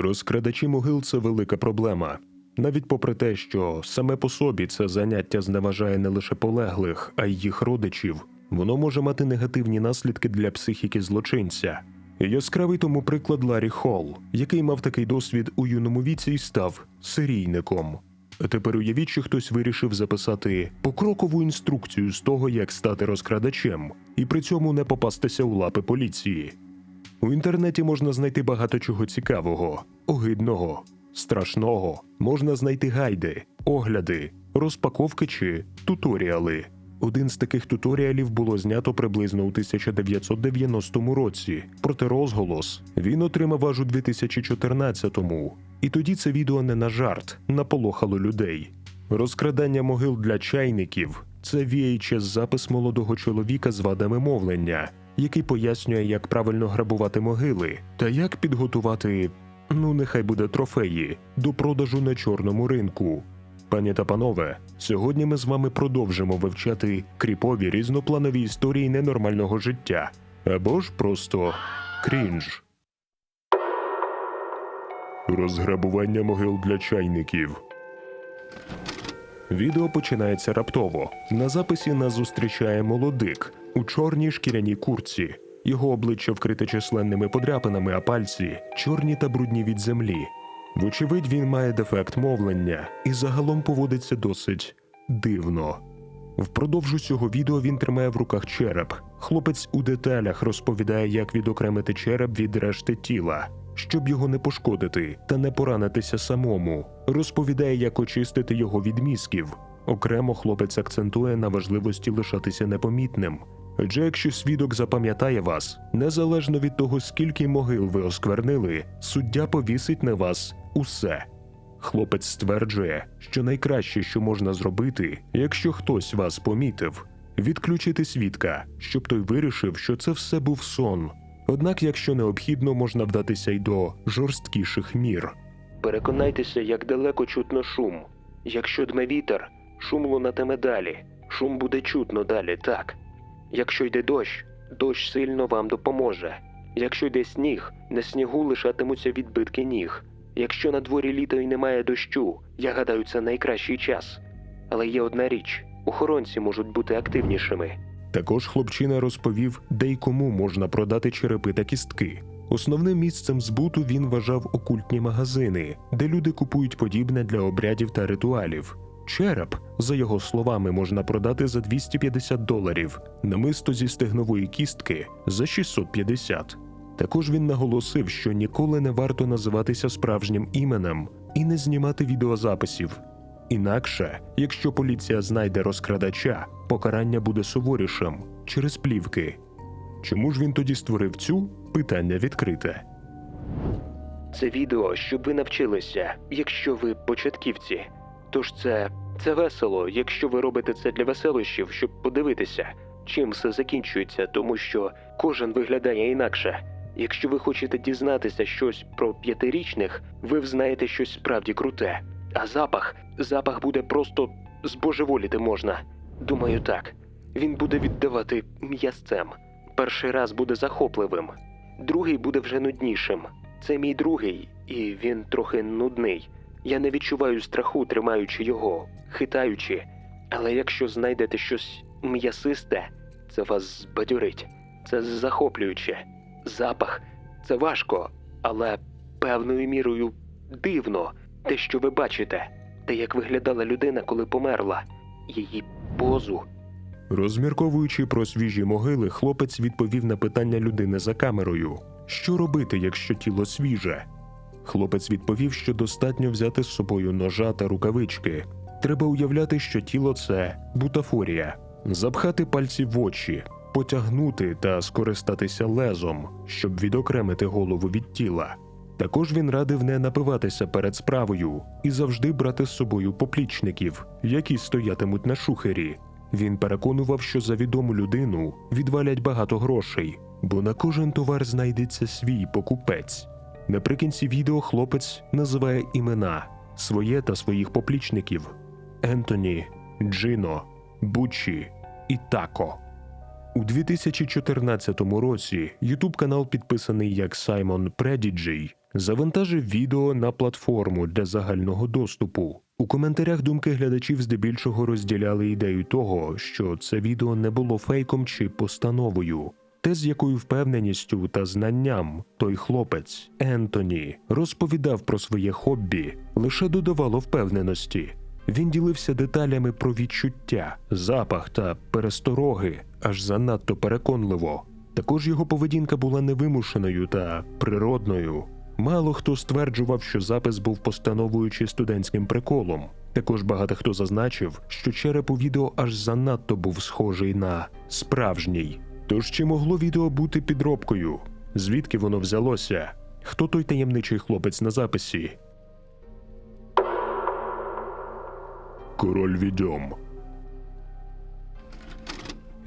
Розкрадачі могил це велика проблема. Навіть попри те, що саме по собі це заняття зневажає не лише полеглих, а й їх родичів, воно може мати негативні наслідки для психіки злочинця. Яскравий тому приклад Ларі Холл, який мав такий досвід у юному віці і став серійником. Тепер уявіть, що хтось вирішив записати покрокову інструкцію з того, як стати розкрадачем, і при цьому не попастися у лапи поліції. У інтернеті можна знайти багато чого цікавого, огидного, страшного. Можна знайти гайди, огляди, розпаковки чи туторіали. Один з таких туторіалів було знято приблизно у 1990 році, проте розголос він отримав аж у 2014-му. І тоді це відео не на жарт наполохало людей. Розкрадання могил для чайників це VHS запис молодого чоловіка з вадами мовлення, який пояснює, як правильно грабувати могили та як підготувати, ну нехай буде трофеї, до продажу на чорному ринку. Пані та панове, сьогодні ми з вами продовжимо вивчати кріпові різнопланові історії ненормального життя або ж просто крінж. Розграбування могил для чайників. Відео починається раптово. На записі нас зустрічає молодик у чорній шкіряній курці. Його обличчя вкрите численними подряпинами, а пальці чорні та брудні від землі. Вочевидь, він має дефект мовлення і загалом поводиться досить дивно. Впродовж усього відео він тримає в руках череп. Хлопець у деталях розповідає, як відокремити череп від решти тіла, щоб його не пошкодити та не поранитися самому. Розповідає, як очистити його від мізків. Окремо хлопець акцентує на важливості лишатися непомітним. Адже якщо свідок запам'ятає вас, незалежно від того, скільки могил ви осквернили, суддя повісить на вас усе. Хлопець стверджує, що найкраще, що можна зробити, якщо хтось вас помітив, відключити свідка, щоб той вирішив, що це все був сон. Однак, якщо необхідно, можна вдатися й до жорсткіших мір. Переконайтеся, як далеко чутно шум. Якщо дме вітер, шум лунатиме далі. Шум буде чутно далі, так. Якщо йде дощ, дощ сильно вам допоможе. Якщо йде сніг, на снігу лишатимуться відбитки ніг. Якщо на дворі літо і немає дощу, я гадаю, це найкращий час. Але є одна річ: охоронці можуть бути активнішими. Також хлопчина розповів, де й кому можна продати черепи та кістки. Основним місцем збуту він вважав окультні магазини, де люди купують подібне для обрядів та ритуалів. Череп, за його словами, можна продати за 250 доларів, намисто зі стегнової кістки за 650. Також він наголосив, що ніколи не варто називатися справжнім іменем і не знімати відеозаписів. Інакше, якщо поліція знайде розкрадача, покарання буде суворішим через плівки. Чому ж він тоді створив цю питання відкрите? Це відео, щоб ви навчилися, якщо ви початківці. Тож це, це весело, якщо ви робите це для веселощів, щоб подивитися, чим все закінчується, тому що кожен виглядає інакше. Якщо ви хочете дізнатися щось про п'ятирічних, ви взнаєте щось справді круте. А запах, запах буде просто збожеволіти можна. Думаю, так. Він буде віддавати м'ясцем. Перший раз буде захопливим, другий буде вже нуднішим. Це мій другий, і він трохи нудний. Я не відчуваю страху, тримаючи його, хитаючи. Але якщо знайдете щось м'ясисте, це вас збадьорить. Це захоплююче. Запах це важко, але певною мірою дивно те, що ви бачите, те, як виглядала людина, коли померла, її позу. Розмірковуючи про свіжі могили, хлопець відповів на питання людини за камерою: що робити, якщо тіло свіже? Хлопець відповів, що достатньо взяти з собою ножа та рукавички. Треба уявляти, що тіло це бутафорія, запхати пальці в очі, потягнути та скористатися лезом, щоб відокремити голову від тіла. Також він радив не напиватися перед справою і завжди брати з собою поплічників, які стоятимуть на шухері. Він переконував, що за відому людину відвалять багато грошей, бо на кожен товар знайдеться свій покупець. Наприкінці відео хлопець називає імена своє та своїх поплічників: Ентоні, Джино, Бучі і Тако. У 2014 році Ютуб канал, підписаний як Саймон Предіджей, Завантажив відео на платформу для загального доступу. У коментарях думки глядачів здебільшого розділяли ідею того, що це відео не було фейком чи постановою. Те, з якою впевненістю та знанням той хлопець Ентоні розповідав про своє хобі, лише додавало впевненості. Він ділився деталями про відчуття, запах та перестороги, аж занадто переконливо. Також його поведінка була невимушеною та природною. Мало хто стверджував, що запис був постановою чи студентським приколом. Також багато хто зазначив, що череп у відео аж занадто був схожий на справжній. Тож чи могло відео бути підробкою? Звідки воно взялося? Хто той таємничий хлопець на записі? Король відьом.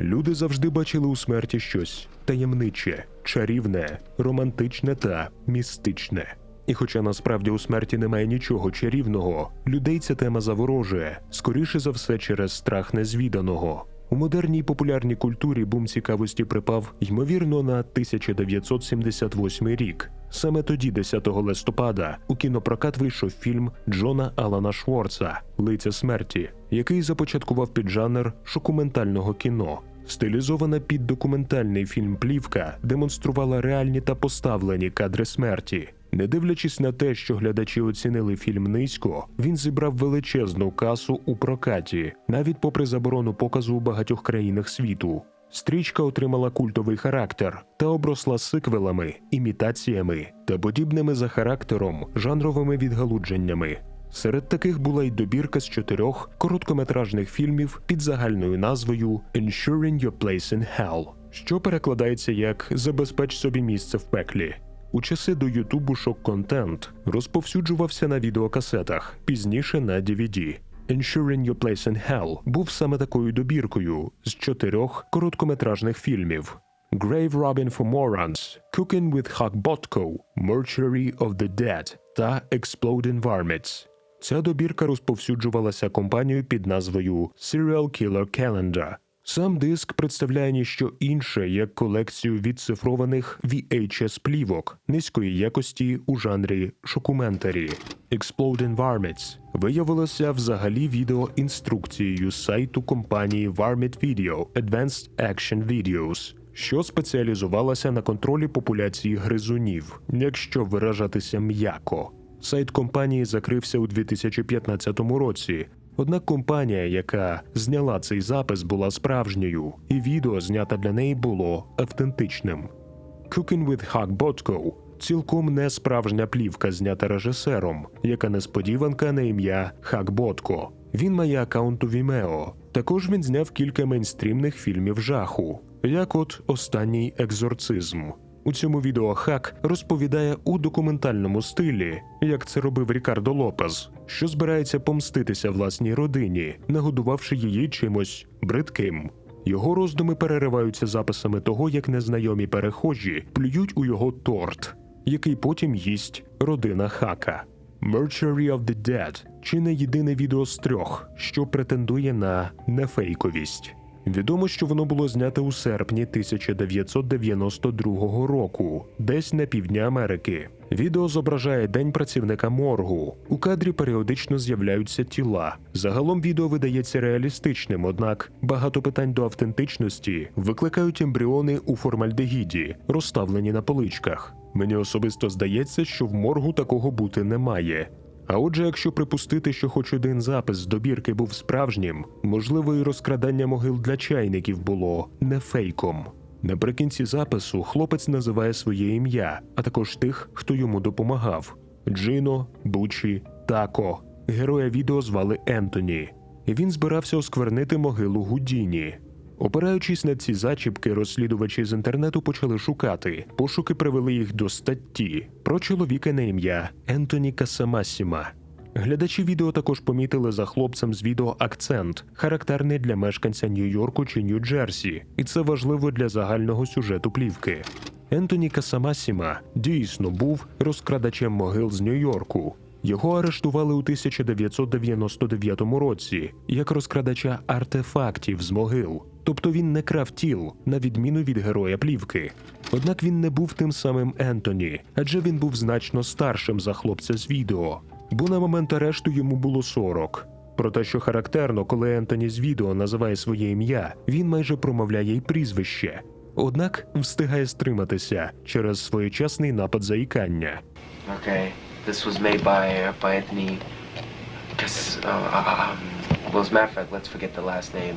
Люди завжди бачили у смерті щось таємниче, чарівне, романтичне та містичне. І хоча насправді у смерті немає нічого чарівного, людей ця тема заворожує, скоріше за все через страх незвіданого. У модерній популярній культурі бум цікавості припав ймовірно на 1978 рік. Саме тоді, 10 листопада, у кінопрокат вийшов фільм Джона Алана Шворца Лиця смерті, який започаткував піджанр шокументального кіно. Стилізована під документальний фільм Плівка демонструвала реальні та поставлені кадри смерті. Не дивлячись на те, що глядачі оцінили фільм низько, він зібрав величезну касу у прокаті, навіть попри заборону показу у багатьох країнах світу. Стрічка отримала культовий характер та обросла сиквелами, імітаціями та подібними за характером жанровими відгалудженнями. Серед таких була й добірка з чотирьох короткометражних фільмів під загальною назвою Ensuring Your Place in Hell, що перекладається як Забезпеч собі місце в пеклі. У часи до Ютубу шок-контент розповсюджувався на відеокасетах, пізніше на DVD. Ensuring Your Place in Hell був саме такою добіркою з чотирьох короткометражних фільмів. Grave Robin for Morons, Cooking with Huck Botko, Mortuary of the Dead та Exploding Varmints. Ця добірка розповсюджувалася компанією під назвою Serial Killer Calendar. Сам диск представляє ніщо інше як колекцію відцифрованих VHS-плівок низької якості у жанрі шокументарі. Exploding Varmints виявилося взагалі відеоінструкцією сайту компанії Varmint Video Advanced Action Videos, що спеціалізувалася на контролі популяції гризунів, якщо виражатися м'яко. Сайт компанії закрився у 2015 році. Однак компанія, яка зняла цей запис, була справжньою, і відео знято для неї було автентичним. Cooking with Huck Botko – цілком не справжня плівка, знята режисером, яка несподіванка на ім'я Хак Ботко. Він має аккаунт у Vimeo. Також він зняв кілька мейнстрімних фільмів жаху, як от останній екзорцизм. У цьому відео Хак розповідає у документальному стилі, як це робив Рікардо Лопес, що збирається помститися власній родині, нагодувавши її чимось бридким. Його роздуми перериваються записами того, як незнайомі перехожі плюють у його торт, який потім їсть родина Хака. Mortuary of the Dead – чи не єдине відео з трьох, що претендує на нефейковість. Відомо, що воно було знято у серпні 1992 року, десь на півдні Америки. Відео зображає день працівника моргу. У кадрі періодично з'являються тіла. Загалом відео видається реалістичним, однак багато питань до автентичності викликають ембріони у формальдегіді, розставлені на поличках. Мені особисто здається, що в моргу такого бути не має. А отже, якщо припустити, що хоч один запис з добірки був справжнім, можливо, і розкрадання могил для чайників було не фейком. Наприкінці запису хлопець називає своє ім'я, а також тих, хто йому допомагав: Джино, Бучі, Тако. Героя відео звали Ентоні. Він збирався осквернити могилу Гудіні. Опираючись на ці зачіпки, розслідувачі з інтернету почали шукати. Пошуки привели їх до статті про чоловіка на ім'я Ентоні Касамасіма. Глядачі відео також помітили за хлопцем з відео акцент, характерний для мешканця Нью-Йорку чи Нью-Джерсі, і це важливо для загального сюжету плівки. Ентоні Касамасіма дійсно був розкрадачем могил з Нью-Йорку. Його арештували у 1999 році як розкрадача артефактів з могил. Тобто він не крав тіл, на відміну від героя плівки. Однак він не був тим самим Ентоні, адже він був значно старшим за хлопця з відео, бо на момент арешту йому було 40. Про те, що характерно, коли Ентоні з відео називає своє ім'я, він майже промовляє й прізвище. Однак встигає стриматися через своєчасний напад заїкання. Okay, this was made by uh, by Anthony. Cas- uh, um, well, as a matter of fact, let's forget the last name.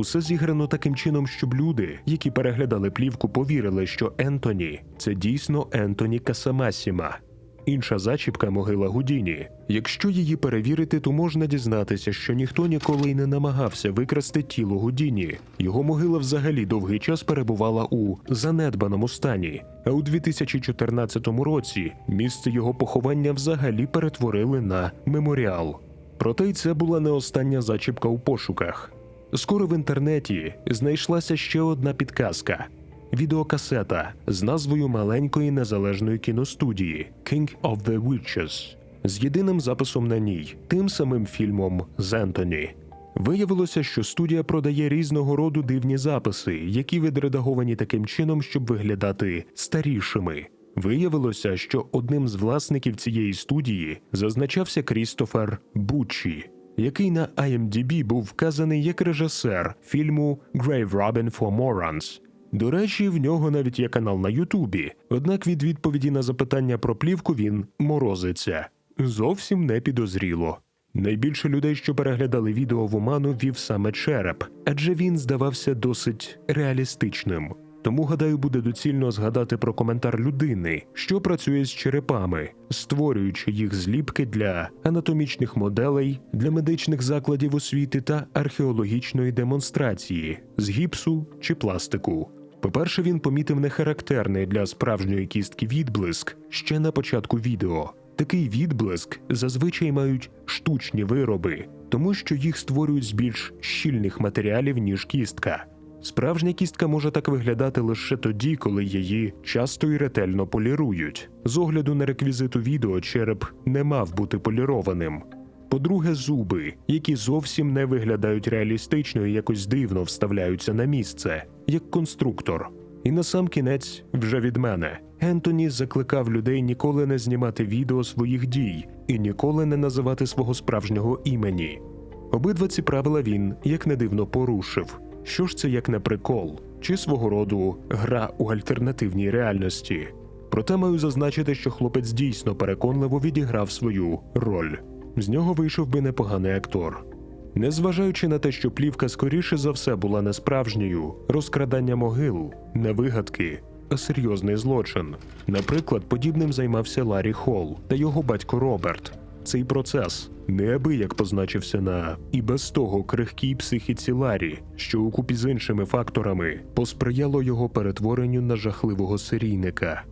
Усе зіграно таким чином, щоб люди, які переглядали плівку, повірили, що Ентоні це дійсно Ентоні Касамасіма. Інша зачіпка могила Гудіні. Якщо її перевірити, то можна дізнатися, що ніхто ніколи й не намагався викрасти тіло Гудіні. Його могила взагалі довгий час перебувала у занедбаному стані. А у 2014 році місце його поховання взагалі перетворили на меморіал. Проте й це була не остання зачіпка у пошуках. Скоро в інтернеті знайшлася ще одна підказка: відеокасета з назвою маленької незалежної кіностудії King of the Witches з єдиним записом на ній, тим самим фільмом з Ентоні. Виявилося, що студія продає різного роду дивні записи, які відредаговані таким чином, щоб виглядати старішими. Виявилося, що одним з власників цієї студії зазначався Крістофер Буччі, який на IMDb був вказаний як режисер фільму Grave Robin for Morons. До речі, в нього навіть є канал на Ютубі, однак від відповіді на запитання про плівку він морозиться. Зовсім не підозріло. Найбільше людей, що переглядали відео в оману, вів саме череп, адже він здавався досить реалістичним. Тому, гадаю, буде доцільно згадати про коментар людини, що працює з черепами, створюючи їх зліпки для анатомічних моделей, для медичних закладів освіти та археологічної демонстрації з гіпсу чи пластику. По-перше, він помітив нехарактерний для справжньої кістки відблиск ще на початку відео. Такий відблиск зазвичай мають штучні вироби, тому що їх створюють з більш щільних матеріалів, ніж кістка. Справжня кістка може так виглядати лише тоді, коли її часто і ретельно полірують. З огляду на реквізиту відео череп не мав бути полірованим. По-друге, зуби, які зовсім не виглядають реалістично і якось дивно вставляються на місце, як конструктор. І на сам кінець вже від мене. Ентоні закликав людей ніколи не знімати відео своїх дій і ніколи не називати свого справжнього імені. Обидва ці правила він, як не дивно, порушив. Що ж це як не прикол, чи свого роду гра у альтернативній реальності? Проте маю зазначити, що хлопець дійсно переконливо відіграв свою роль. З нього вийшов би непоганий актор. Незважаючи на те, що плівка скоріше за все була не справжньою, розкрадання могил, не вигадки, а серйозний злочин. Наприклад, подібним займався Ларі Холл та його батько Роберт. Цей процес неабияк позначився на і без того крихкій психіці Ларі, що укупі з іншими факторами посприяло його перетворенню на жахливого серійника.